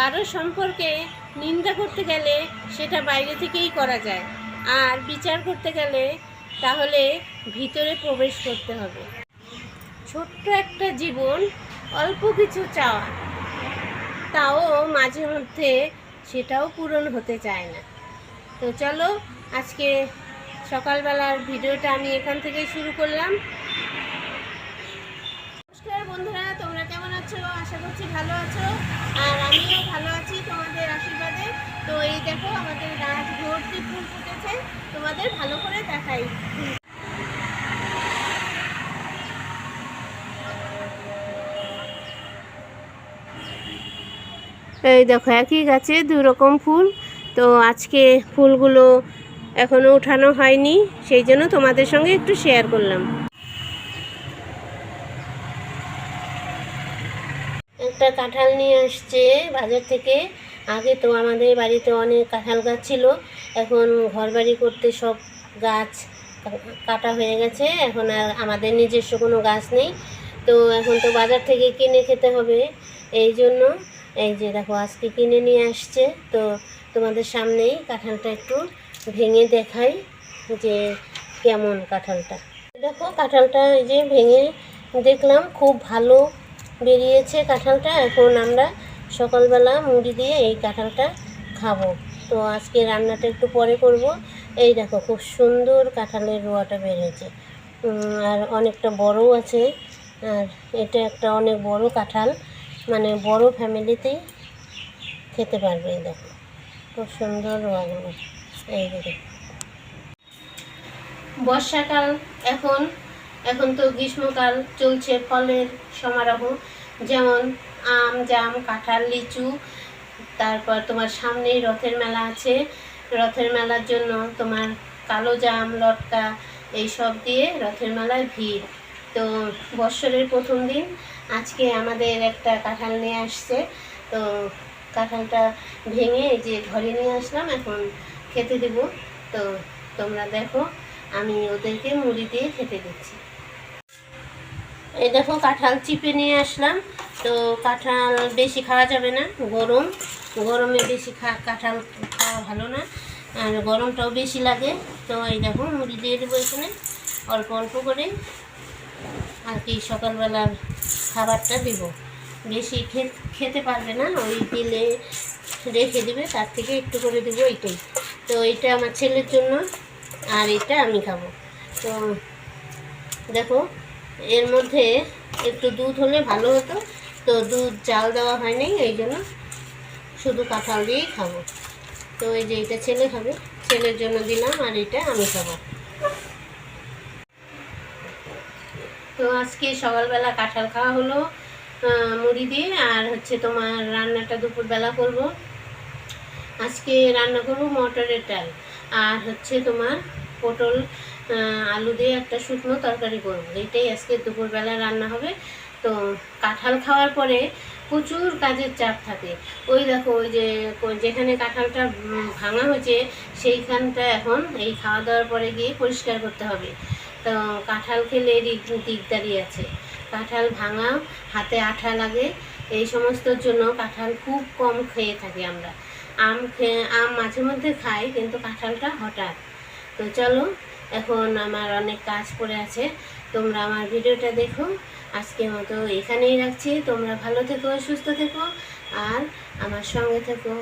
কারও সম্পর্কে নিন্দা করতে গেলে সেটা বাইরে থেকেই করা যায়। আর বিচার করতে গেলে তাহলে ভিতরে প্রবেশ করতে হবে। ছোট্ট একটা জীবন, অল্প কিছু চাওয়া, তাও মাঝে মধ্যে সেটাও পূরণ হতে চায় না। তো চলো, আজকে সকালবেলার ভিডিওটা আমি এখান থেকেই শুরু করলাম। বন্ধুরা, তোমরা কেমন আছো? আশা করছি ভালো আছো। আর আমিও ভালো আছি তোমাদের আশীর্বাদে। তো এই দেখো, আমাদের গাছ ভর্তি ফুল ফুটেছে। তোমাদের ভালো করে দেখাই। এই দেখো, একই গাছে দু রকম ফুল। তো আজকে ফুলগুলো এখনও উঠানো হয়নি, সেই জন্য তোমাদের সঙ্গে একটু শেয়ার করলাম। একটা কাঁঠাল নিয়ে আসছে বাজার থেকে। আগে তো আমাদের বাড়িতে অনেক কাঁঠাল গাছ ছিল। এখন ঘর বাড়ি করতে সব গাছ কাটা হয়ে গেছে। এখন আর আমাদের নিজস্ব কোনো গাছ নেই। তো এখন তো বাজার থেকে কিনে খেতে হবে। এই জন্য এই যে দেখো, আজকে কিনে নিয়ে আসছে। তো তোমাদের সামনেই কাঁঠালটা একটু ভেঙে দেখাই যে কেমন কাঁঠালটা। দেখো, কাঁঠালটা এই যে ভেঙে দেখলাম খুব ভালো বেরিয়েছে কাঁঠালটা। এখন আমরা সকালবেলা মুড়ি দিয়ে এই কাঁঠালটা খাব। তো আজকে রান্নাটা একটু পরে করব। এই দেখো, খুব সুন্দর কাঁঠালের রোয়াটা বেরিয়েছে। আর অনেকটা বড়ও আছে। আর এটা একটা অনেক বড় কাঁঠাল। মানে বড় ফ্যামিলিতেই খেতে পারবে এই দেখো। খুব সুন্দর রোয়াগুলো। এই দেখো। বর্ষাকাল এখন এখন তো গ্রীষ্মকাল চলছে, ফলের সমারোহ, যেমন আম, জাম, কাঁঠাল, লিচু, তারপর তোমার সামনেই রথের মেলা আছে। রথের মেলার জন্য তোমার কালো জাম, লটকা এই সব দিয়ে রথের মেলায় ভিড়। তো বৎসরের প্রথম দিন আজকে আমাদের একটা কাঁঠাল নিয়ে আসছে। তো কাঁঠালটা ভেঙে যে ঘরে নিয়ে আসলাম, এখন খেতে দেব। তো তোমরা দেখো, আমি ওদেরকে মুড়ি দিয়ে খেতে দিচ্ছি। এই দেখো কাঁঠাল চিপে নিয়ে আসলাম। তো কাঁঠাল বেশি খাওয়া যাবে না, গরম। গরমে বেশি খা, কাঁঠাল খাওয়া ভালো না, আর গরমটাও বেশি লাগে। তো এই দেখো মুড়ি দিয়ে দেবো এখানে, অল্প অল্প করে। আর কি, সকালবেলার খাবারটা দেবো। বেশি খেতে পারবে না, ওই দিলে রেখে দেবে, তার থেকে একটু করে দেবো এইটাই। তো এইটা আমার ছেলের জন্য, আর এটা আমি খাব। তো দেখো এর মধ্যে একটু দুধ হলে ভালো হতো। তো দুধ জাল দেওয়া হয়নি এই জন্য শুধু কাঁঠাল দিয়েই খাব। তো এই যে এটা ছেলে খাবে, ছেলের জন্য দিলাম আর এটা আমি খাব। তো আজকে সকালবেলা কাঁঠাল খাওয়া হলো মুড়ি দিয়ে, আর হচ্ছে তোমার রান্নাটা দুপুরবেলা করব। আজকে রান্না করব মটরের ডাল, আর হচ্ছে তোমার পটল আলু দিয়ে একটা শুকনো তরকারি করব। এটাই আজকে দুপুরবেলা রান্না হবে। তো কাঁঠাল খাওয়ার পরে প্রচুর কাজের চাপ থাকে। ওই দেখো, ওই যে যেখানে কাঁঠালটা ভাঙা হয়েছে, সেইখানটা এখন এই খাওয়া দাওয়ার পরে গিয়ে পরিষ্কার করতে হবে। তো কাঁঠাল খেলে দিক- দিকদারি আছে। কাঁঠাল ভাঙা, হাতে আঠা লাগে, এই সমস্তর জন্য কাঁঠাল খুব কম খেয়ে থাকি আমরা। আম খেয়ে আম মাঝে মধ্যে খাই, কিন্তু কাঁঠালটা হঠাৎ। তো চলো এখন আমার অনেক কাজ পড়ে আছে। তোমরা আমার ভিডিওটা দেখো। আজকে মতো এখানেই রাখছি। তোমরা ভালো থেকো, সুস্থ থেকো, আর আমার সঙ্গে থেকো।